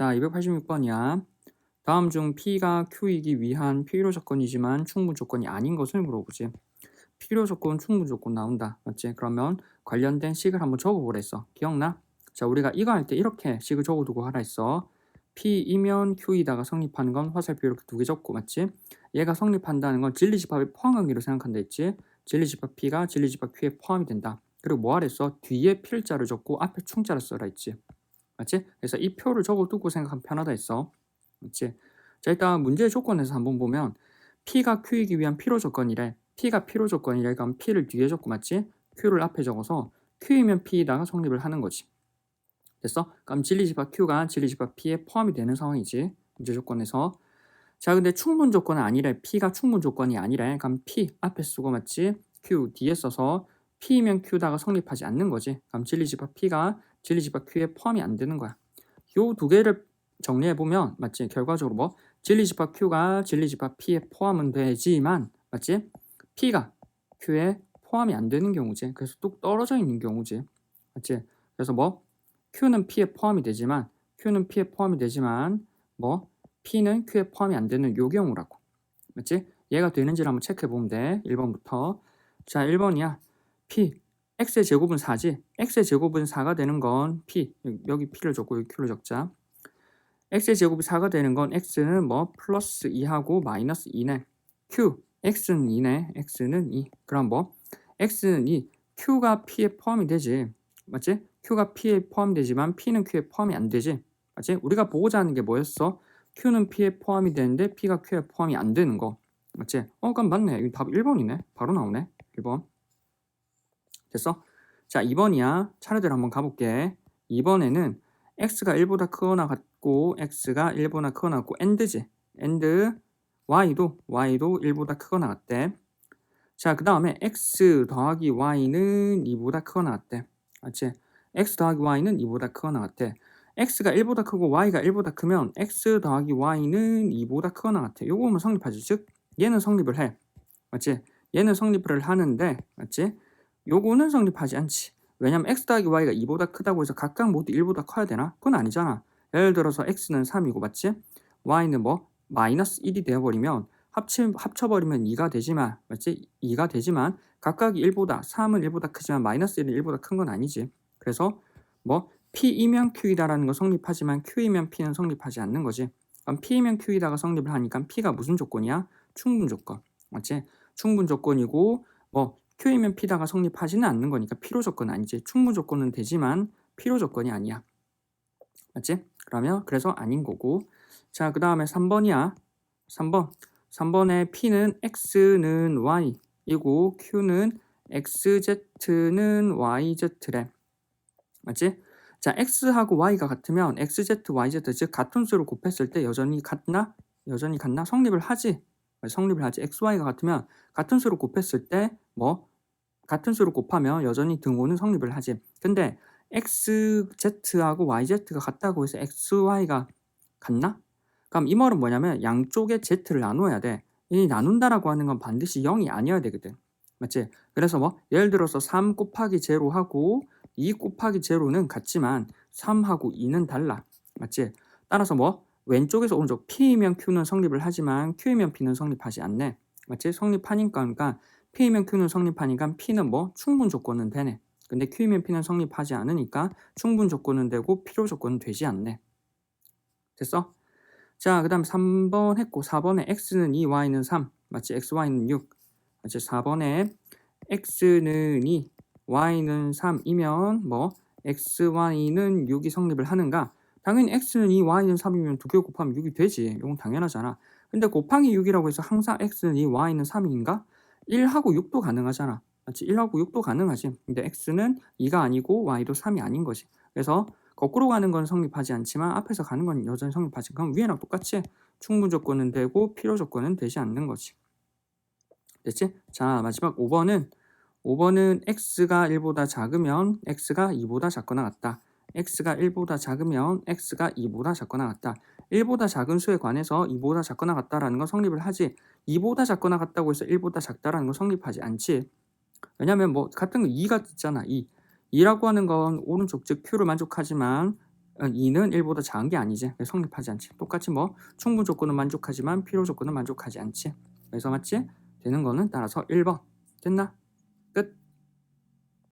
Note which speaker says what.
Speaker 1: 자, 286번이야. 다음 중 P가 Q이기 위한 필요 조건이지만 충분 조건이 아닌 것을 물어보지. 필요 조건, 충분 조건 나온다. 맞지? 그러면 관련된 식을 한번 적어보랬어. 기억나? 자, 우리가 이거 할 때 이렇게 식을 적어두고 하라 했어. P이면 Q이다가 성립하는 건 화살표 이렇게 두 개 적고, 맞지? 얘가 성립한다는 건 진리집합에 포함하기로 생각한다 했지? 진리집합 P가 진리집합 Q에 포함이 된다. 그리고 뭐 하랬어? 뒤에 필자를 적고 앞에 충자를 써라 했지. 맞지? 그래서 이 표를 적어두고 생각하면 편하다 했어. 맞지? 자, 일단 문제의 조건에서 한번 보면 P가 Q이기 위한 필요 조건이래. P가 필요 조건이래. 그럼 P를 뒤에 적고 맞지? Q를 앞에 적어서 Q이면 P이다가 성립을 하는 거지. 됐어? 그럼 진리집합 Q가 진리집합 P에 포함이 되는 상황이지. 문제 조건에서. 자, 근데 충분 조건은 아니래. P가 충분 조건이 아니래. 그럼 P 앞에 쓰고 맞지? Q 뒤에 써서 P이면 Q다가 성립하지 않는 거지. 그럼 진리집합 P가 진리집합 Q에 포함이 안 되는 거야. 요 두 개를 정리해 보면 맞지? 결과적으로 뭐 진리집합 Q가 진리집합 P에 포함은 되지만 맞지? P가 Q에 포함이 안 되는 경우지. 그래서 뚝 떨어져 있는 경우지. 맞지? 그래서 뭐 Q는 P에 포함이 되지만 Q는 P에 포함이 되지만 뭐 P는 Q에 포함이 안 되는 요 경우라고. 맞지? 얘가 되는지를 한번 체크해 보면 돼. 1번부터. 자, 1번이야. P x의 제곱은 4지. x의 제곱은 4가 되는 건 p 여기 p를 적고 여기 q를 적자. x의 제곱이 4가 되는 건 x는 뭐 플러스 2하고 마이너스 2네. q x는 2네. x는 2. 그럼 뭐 x는 2. q가 p에 포함이 되지. 맞지? q가 p에 포함되지만 p는 q에 포함이 안 되지. 맞지? 우리가 보고자 하는 게 뭐였어? q는 p에 포함이 되는데 p가 q에 포함이 안 되는 거. 맞지? 어, 그럼 맞네. 답 1번이네. 바로 나오네. 1번. 됐어? 자, 2번이야. 차례대로 한번 가볼게. 2번에는 x가 1보다 크거나 같고 x가 1보다 크거나 같고 and지. and y도 y도 1보다 크거나 같대. 자, 그 다음에 x 더하기 y는 2보다 크거나 같대. 맞지? x 더하기 y는 2보다 크거나 같대. x가 1보다 크고 y가 1보다 크면 x 더하기 y는 2보다 크거나 같아. 요거는 성립하지. 즉 얘는 성립을 해. 맞지? 얘는 성립을 하는데 맞지? 요거는 성립하지 않지. 왜냐면 x 더하기 y가 2보다 크다고 해서 각각 모두 1보다 커야 되나? 그건 아니잖아. 예를 들어서 x는 3이고 맞지? y는 뭐 마이너스 1이 되어버리면 합치, 합쳐버리면 2가 되지만 맞지? 2가 되지만 각각이 1보다 3은 1보다 크지만 마이너스 1은 1보다 큰 건 아니지. 그래서 뭐 P이면 Q이다라는 거 성립하지만 Q이면 P는 성립하지 않는 거지. 그럼 P이면 Q이다가 성립을 하니까 P가 무슨 조건이야? 충분 조건. 맞지? 충분 조건이고 뭐 Q이면 P다가 성립하지는 않는 거니까 필요 조건은 아니지. 충분 조건은 되지만 필요 조건이 아니야. 맞지? 그러면 그래서 아닌 거고. 자, 그 다음에 3번이야. 3번. 3번에 P는 X는 Y이고 Q는 XZ는 YZ래. 맞지? 자, X하고 Y가 같으면 XZ, YZ 즉 같은 수를 곱했을 때 여전히 같나? 여전히 같나? 성립을 하지. 성립을 하지. XY가 같으면 같은 수를 곱했을 때 뭐 같은 수를 곱하면 여전히 등호는 성립을 하지. 근데 XZ하고 YZ가 같다고 해서 XY가 같나? 그럼 이 말은 뭐냐면 양쪽에 Z를 나눠야 돼. 이 나눈다라고 하는 건 반드시 0이 아니어야 되거든. 맞지? 그래서 뭐 예를 들어서 3 곱하기 0하고 2 곱하기 0는 같지만 3하고 2는 달라. 맞지? 따라서 뭐 왼쪽에서 오른쪽 P이면 Q는 성립을 하지만 Q이면 P는 성립하지 않네. 맞지? 성립하니까 그러니까 P이면 Q는 성립하니까 P는 뭐 충분 조건은 되네. 근데 Q이면 P는 성립하지 않으니까 충분 조건은 되고 필요 조건은 되지 않네. 됐어? 자, 그 다음 3번 했고 4번에 X는 2, Y는 3. 맞지? X, Y는 6. 맞지? 4번에 X는 2, Y는 3이면 뭐 X, Y는 6이 성립을 하는가? 당연히 X는 2, Y는 3이면 두 개 곱하면 6이 되지. 이건 당연하잖아. 근데 곱하기 6이라고 해서 항상 X는 2, Y는 3인가? 1하고 6도 가능하잖아. 맞지? 1하고 6도 가능하지. 근데 X는 2가 아니고 Y도 3이 아닌 거지. 그래서 거꾸로 가는 건 성립하지 않지만 앞에서 가는 건 여전히 성립하지. 그럼 위에랑 똑같이 충분 조건은 되고 필요 조건은 되지 않는 거지. 됐지? 자, 마지막 5번은 5번은 x가 1보다 작으면 x가 2보다 작거나 같다. X가 1보다 작으면 x가 2보다 작거나 같다. 1보다 작은 수에 관해서 2보다 작거나 같다라는 건 성립을 하지 2보다 작거나 같다고 해서 1보다 작다라는 건 성립하지 않지. 왜냐면 뭐 같은 거 2가 있잖아. 2. 2라고 하는 건 오른쪽 즉 q를 만족하지만 2는 1보다 작은 게 아니지. 성립하지 않지. 똑같이 뭐 충분 조건은 만족하지만 필요 조건은 만족하지 않지. 그래서 맞지? 되는 거는 따라서 1번. 됐나?